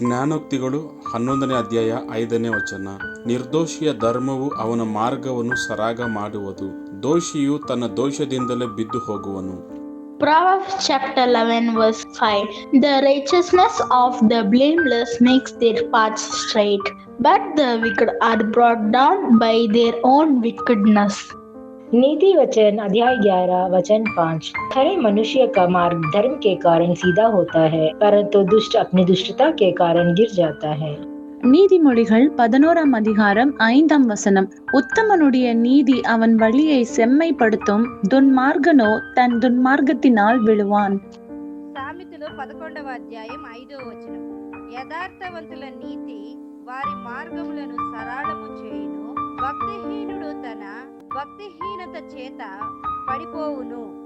ಜ್ಞಾನೋಕ್ತಿಗಳು ಹನ್ನೊಂದನೇ ಅಧ್ಯಾಯ ಐದನೇ ವಚನ ನಿರ್ದೋಷಿಯ ಧರ್ಮವು ಅವನ ಮಾರ್ಗವನ್ನು ಸರಾಗ ಮಾಡುವುದು ದೋಷಿಯು ತನ್ನ ದೋಷದಿಂದಲೇ ಬಿದ್ದು ಹೋಗುವನು Proverbs chapter 11, verse 5 The righteousness of the blameless makes their paths straight, but the wicked are brought down by their own wickedness. नीति वचन अध्याय ग्यारह वचन पाँच खरे मनुष्य का मार्ग धर्म के कारण सीधा होता है परंतु दुष्ट अपनी दुष्टता के कारण गिर जाता है நீதிமொழிகள் பதினோராம் அதிகாரம் ஐந்தாம் வசனம் உத்தமனுடைய நீதி அவன் வழியை செம்மைப்படுத்தும் துன்மார்கனோ தன் துன்மார்க்கத்தினால் விழுவான் సామెతలు పదకొండవ అధ్యాయం ఐదవ వచనం యథార్థవంతుల నీతి వారి మార్గములను సరళము చేయును భక్తిహీనుడు తన భక్తిహీనత చేత పడిపోవును.